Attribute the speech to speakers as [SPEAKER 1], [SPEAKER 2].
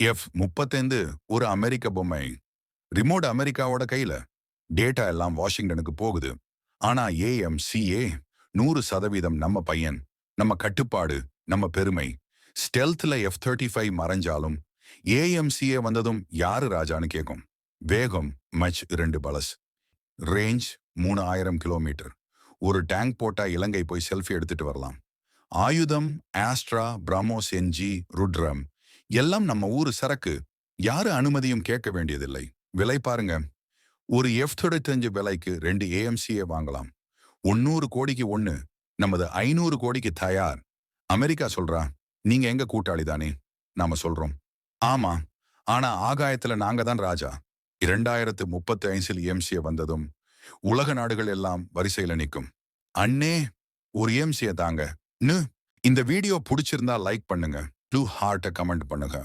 [SPEAKER 1] F முப்பத்தைந்து ஒரு அமெரிக்க பொம்மை ரிமோட் அமெரிக்காவோட கையில டேட்டா எல்லாம் வாஷிங்டனுக்கு போகுது. ஆனா ஏஎம்சிஏ நூறு சதவீதம் நம்ம பையன் நம்ம கட்டுப்பாடு நம்ம பெருமை. ஸ்டெல்த்ல எஃப் தேர்ட்டி ஃபைவ் மறைஞ்சாலும் ஏஎம்சிஏ வந்ததும் யாரு ராஜான்னு கேட்கும் வேகம் மச் இரண்டு பலஸ். ரேஞ்ச் மூணு ஆயிரம் கிலோமீட்டர் ஒரு டேங்க் போட்டா இலங்கை போய் செல்ஃபி எடுத்துட்டு வரலாம். ஆயுதம் ஆஸ்ட்ரா பிரமோஸ் என்ஜி ருட்ரம் எல்லாம் நம்ம ஊரு சரக்கு. யாரு அனுமதியும் கேட்க வேண்டியதில்லை. விலை பாருங்க. ஒரு எஃப் தொண்ணூத்தஞ்சு விலைக்கு ரெண்டு ஏஎம்சியை வாங்கலாம். ஒன்னூறு கோடிக்கு ஒன்று நமது ஐநூறு கோடிக்கு தயார். அமெரிக்கா சொல்றா நீங்க எங்க கூட்டாளி தானே? நாம சொல்றோம். ஆமா. ஆனா ஆகாயத்துல நாங்க தான் ராஜா. இரண்டாயிரத்து முப்பத்தி ஐந்தில் ஏஎம்சியை வந்ததும் உலக நாடுகள் எல்லாம் வரிசையில நிற்கும். அண்ணே ஒரு ஏஎம்சியை தாங்க. நு இந்த வீடியோ பிடிச்சிருந்தா லைக் பண்ணுங்க. ப்ளூ ஹார்ட்டை கமெண்ட் பண்ணுங்க.